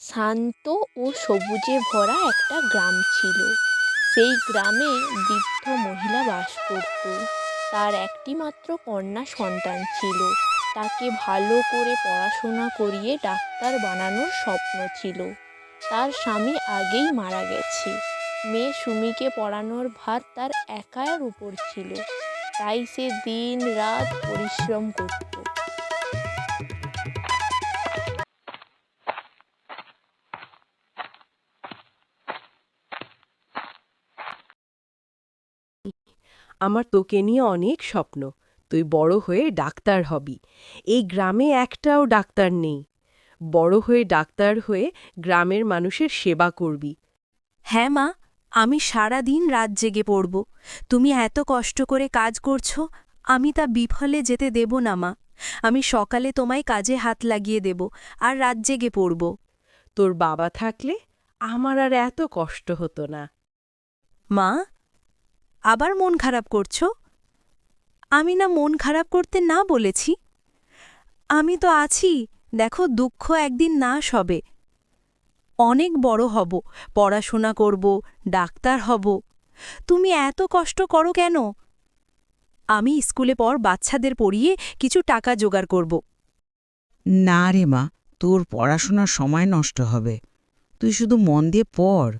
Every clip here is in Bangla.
শান্ত ও সবুজে ভরা একটা গ্রাম ছিল। সেই গ্রামে বৃদ্ধ মহিলা বাস করত। তার একটি মাত্র কন্যা সন্তান ছিল। তাকে ভালো করে পড়াশোনা করিয়ে ডাক্তার বানানোর স্বপ্ন ছিল। তার স্বামী আগেই মারা গেছে। মেয়ে সুমিকে পড়ানোর ভার তার একার উপর ছিল। তাই সে দিন রাত পরিশ্রম করত। আমার তোকে নিয়ে অনেক স্বপ্ন। তুই বড় হয়ে ডাক্তার হবি। এই গ্রামে একটাও ডাক্তার নেই। বড় হয়ে ডাক্তার হয়ে গ্রামের মানুষের সেবা করবি। হ্যাঁ মা আমি সারা দিন রাত জেগে পড়ব। তুমি এত কষ্ট করে কাজ করছ আমি তা বিফলে যেতে দেব না মা। আমি সকালে তোমায় কাজে হাত লাগিয়ে দেব আর রাত জেগে পড়ব। তোর বাবা থাকলে আমার আর এত কষ্ট হতো না। মা আবার মন খারাপ করছ? আমি না মন খারাপ করতে না বলেছি। আমি তো আছি, দেখো দুঃখ একদিন নাশ হবে অনেক বড় হব, পড়াশোনা করব, ডাক্তার হব। তুমি এত কষ্ট করো কেন? আমি স্কুলে পর বাচ্চাদের পড়িয়ে কিছু টাকা জোগাড় করব। না রে মা, তোর পড়াশোনার সময় নষ্ট হবে। তুই শুধু মন দিয়ে পড়,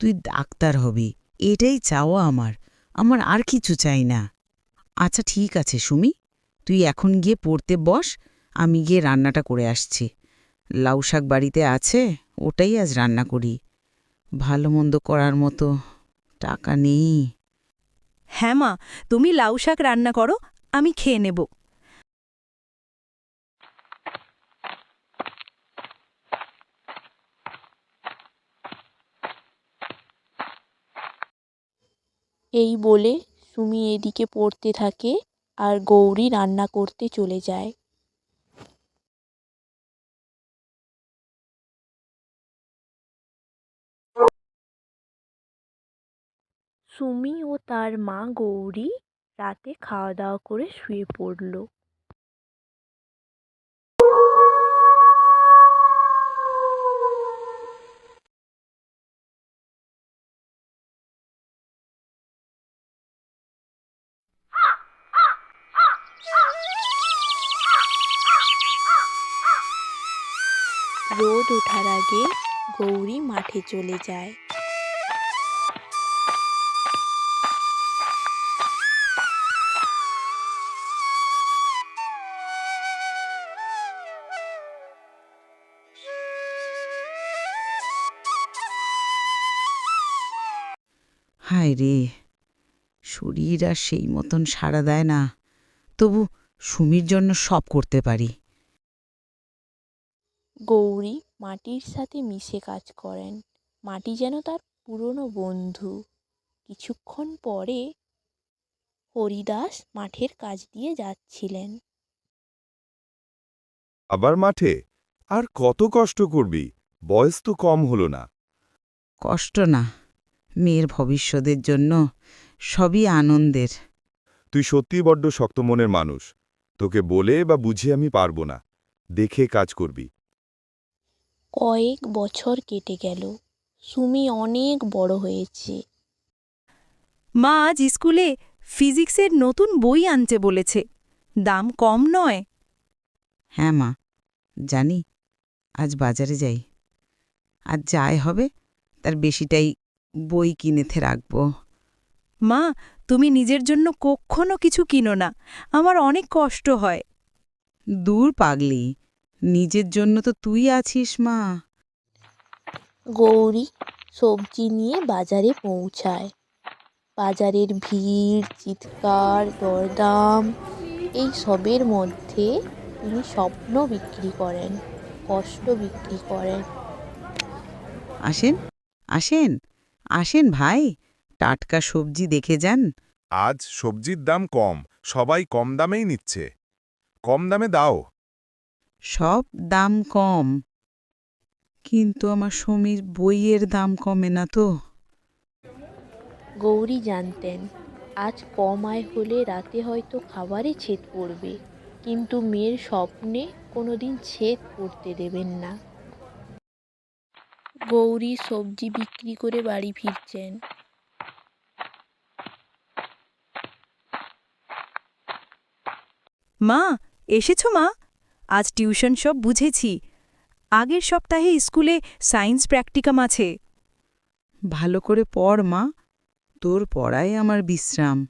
তুই ডাক্তার হবি, এটাই চাওয়া আমার। আমার আর কিছু চাই না। আচ্ছা ঠিক আছে, সুমি। তুই এখন গিয়ে পড়তে বস, আমি গিয়ে রান্নাটা করে আসছি। লাউ শাক বাড়িতে আছে, ওটাই আজ রান্না করি। ভালো মন্দ করার মতো টাকা নেই। হ্যাঁ মা, তুমি লাউ শাক রান্না করো, আমি খেয়ে নেব। এই বলে সুমি এদিকে পড়তে থাকে আর গৌরী রান্না করতে চলে যায়। সুমি ও তার মা গৌরী রাতে খাওয়া দাওয়া করে শুয়ে পড়ল। রোদ ওঠার আগে গৌরী মাঠে চলে যায়। হায় রে, শরীর আর সেই মতন সাড়া দেয় না। তবু সুমির জন্য সব করতে পারি। গৌরী মাটির সাথে মিশে কাজ করেন। মাটি যেন তার পুরনো বন্ধু। কিছুক্ষণ পরে হরিদাস মাঠের কাজ দিয়ে যাচ্ছিলেন। আবার মাঠে? আর কত কষ্ট করবি? বয়স তো কম হলো না। কষ্ট না। মেয়ের ভবিষ্যতের জন্য সবই আনন্দের। তুই সত্যিই বড্ড শক্ত মনের মানুষ। তোকে বলে বা বুঝে আমি পারব না। দেখে কাজ করবি। কয়েক বছর কেটে গেল। সুমি অনেক বড় হয়েছে। মা আজ স্কুলে ফিজিক্সের নতুন বই আনতে বলেছে। দাম কম নয়। হ্যাঁ মা জানি। আজ বাজারে যাই। আর যাই হবে তার বেশিটাই বই কিনেতে রাখব। মা তুমি নিজের জন্য কখনো কিছু কিনো না। আমার অনেক কষ্ট হয়। দূর পাগলি। নিজের জন্য তো তুই আছিস মা। গৌরী সবজি নিয়ে বাজারে পৌঁছায়। বাজারের ভিড় চিৎকার দরদাম এই সবের মধ্যে তিনি স্বপ্ন বিক্রি করেন কষ্ট বিক্রি করেন। আসেন আসেন আসেন ভাই টাটকা সবজি দেখে যান। আজ সবজির দাম কম সবাই কম দামেই নিচ্ছে। কম দামে দাও। সব দাম কম। কিন্তু আমার সমীর বইয়ের দাম কমে না তো। গৌরী জানতেন আজ কম আয় হলে রাতে হয়তো খাবারে ছেদ পড়বে কিন্তু মেয়ের স্বপ্নে কোনোদিন ছেদ পড়তে দেবেন না। গৌরী সবজি বিক্রি করে বাড়ি ফিরছেন। মা এসেছ মা? আজ টিউশন সব বুঝেছি। আগের সপ্তাহে স্কুলে সায়েন্স প্র্যাকটিকাম আছে। ভালো করে পড় মা। তোর পড়াই আমার বিশ্রাম।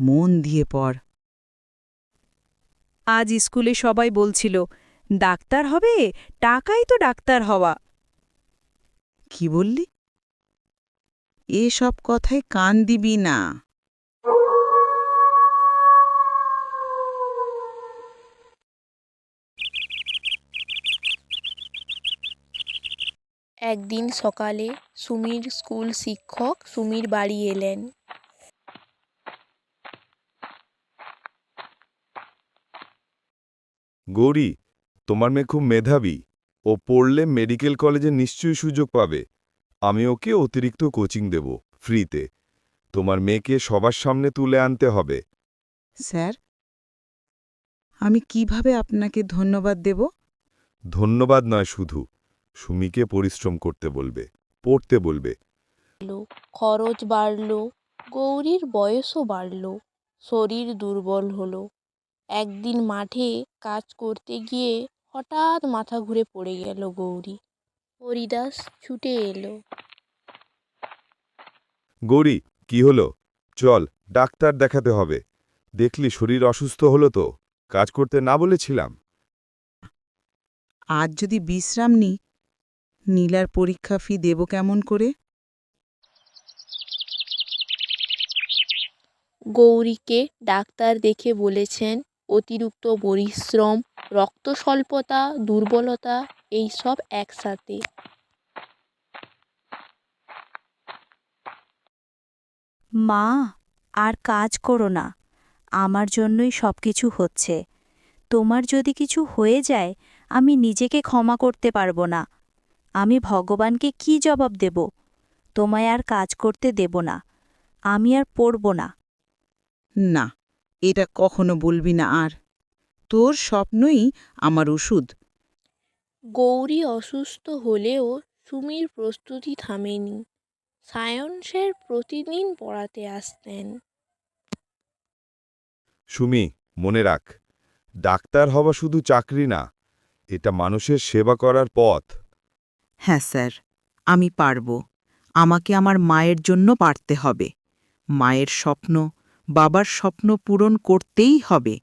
মন দিয়ে পড়। আজ স্কুলে সবাই বলছিল ডাক্তার হবে? টাকাই তো ডাক্তার হওয়া। কি বললি? এসব কথায় কান দিবি না। একদিন সকালে সুমির স্কুল শিক্ষক সুমির বাড়ি এলেন। গৌরী তোমার মেয়ে খুব মেধাবী। ও পড়লে মেডিকেল কলেজে নিশ্চয়ই সুযোগ পাবে। আমি ওকে অতিরিক্ত কোচিং দেব ফ্রিতে। তোমার মেয়েকে সবার সামনে তুলে আনতে হবে। স্যার আমি কীভাবে আপনাকে ধন্যবাদ দেব? ধন্যবাদ নয় শুধু। সুমিকে পরিশ্রম করতে বলবে পড়তে বলবে। খরচ বাড়ল গৌরীর বয়সও বাড়ল শরীর দুর্বল হলো। একদিন মাঠে কাজ করতে গিয়ে হঠাৎ মাথা ঘুরে পড়ে গেল গৌরী। হরিদাস ছুটে এলো। গৌরী কি হলো? চল ডাক্তার দেখাতে হবে। দেখলি শরীর অসুস্থ হলো তো? কাজ করতে না বলেছিলাম? আজ যদি বিশ্রাম নি নীলার পরীক্ষা ফি দেব কেমন করে? গৌরীকে ডাক্তার দেখে বলেছেন অতিরিক্ত পরিশ্রম রক্ত স্বল্পতা দুর্বলতা এই সব একসাথে। মা আর কাজ করো না। আমার জন্যই সব কিছু হচ্ছে। তোমার যদি কিছু হয়ে যায় আমি নিজেকে ক্ষমা করতে পারব না। আমি ভগবানকে কি জবাব দেব? তোমায় আর কাজ করতে দেব না। আমি আর পড়ব না। না এটা কখনো বলবি না আর। তোর স্বপ্নই আমার ওষুধ। গৌরী অসুস্থ হলেও সুমির প্রস্তুতি থামেনি। সায়ন্সের প্রতিদিন পড়াতে আসতেন। সুমি মনে রাখ ডাক্তার হওয়া শুধু চাকরি না এটা মানুষের সেবা করার পথ। হ্যাঁ স্যার, আমি পারব। আমাকে আমার মায়ের জন্য পারতে হবে। মায়ের স্বপ্ন, বাবার স্বপ্ন পূরণ করতেই হবে।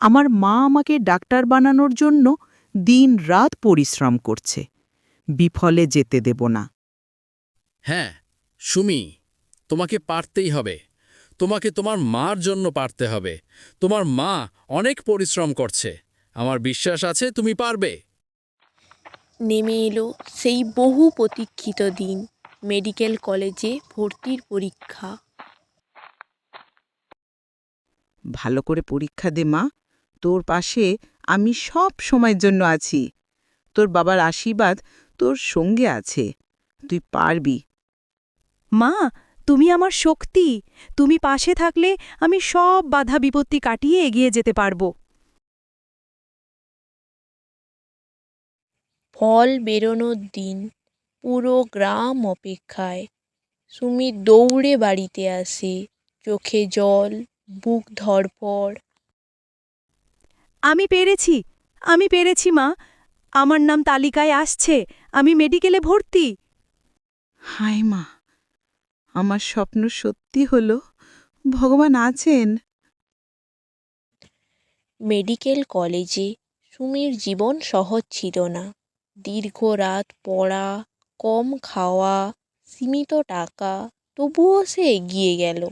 আমার মা আমাকে ডাক্তার বানানোর জন্য দিন রাত পরিশ্রম করছে। বিফলে যেতে দেব না। হ্যাঁ সুমি, তোমাকে পারতেই হবে। তোমাকে তোমার মার জন্য পারতে হবে। তোমার মা অনেক পরিশ্রম করছে। আমার বিশ্বাস আছে তুমি পারবে। নেমে এলো সেই বহু প্রতীক্ষিত দিন। মেডিকেল কলেজে ভর্তির পরীক্ষা। ভালো করে পরীক্ষা দে মা। তোর পাশে আমি সব সময়ের জন্য আছি। তোর বাবার আশীর্বাদ তোর সঙ্গে আছে। তুই পারবি। মা তুমি আমার শক্তি। তুমি পাশে থাকলে আমি সব বাধা বিপত্তি কাটিয়ে এগিয়ে যেতে পারব। ফল বেরোনোর দিন পুরো গ্রাম অপেক্ষায়। সুমি দৌড়ে বাড়িতে আসে চোখে জল বুক ধড়ফড়। আমি পেরেছি আমি পেরেছি মা আমার নাম তালিকায় আসছে আমি মেডিকেলে ভর্তি। হায় মা আমার স্বপ্ন সত্যি হলো ভগবান আছেন। মেডিকেল কলেজে সুমির জীবন সহজ ছিল না। দীর্ঘ রাত পড়া, কম খাওয়া, সীমিত টাকা, তবুও সে এগিয়ে গেল।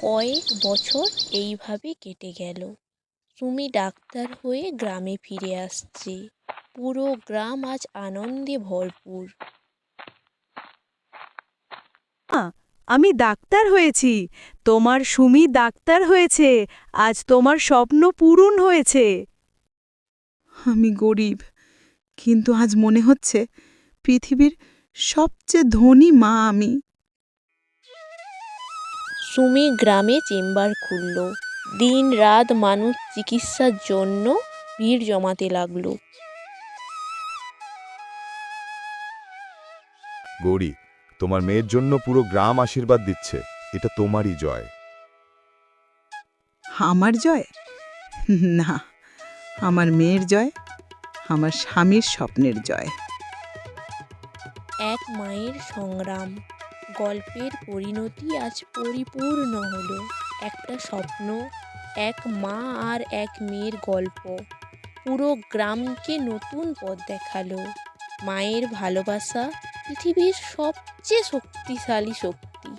কয়েক বছর এইভাবে কেটে গেল। সুমি ডাক্তার হয়ে গ্রামে ফিরে আসছে। পুরো গ্রাম আজ আনন্দে ভরপুর। আমি ডাক্তার হয়েছি। তোমার সুমি ডাক্তার হয়েছে। আজ তোমার স্বপ্ন পূরণ হয়েছে। আমি গরিব কিন্তু আজ মনে হচ্ছে পৃথিবীর সবচেয়ে ধনী মা আমি। সুমি গ্রামে চেম্বার খুলল। দিন রাত মানুষ চিকিৎসার জন্য ভিড় জমাতে লাগল। গৌরী তোমার মেয়ের জন্য পুরো গ্রাম আশীর্বাদ দিচ্ছে। এটা তোমারই জয়। আমার জয়? না আমার মেয়ের জয় আমার স্বামীর স্বপ্নের জয়। এক মায়ের সংগ্রাম। গল্পের পরিণতি আজ পরিপূর্ণ হলো। একটা স্বপ্ন এক মা আর এক মেয়ের গল্প। পুরো গ্রামকে নতুন পথ দেখাল। মায়ের ভালোবাসা পৃথিবীর সবচেয়ে শক্তিশালী শক্তি।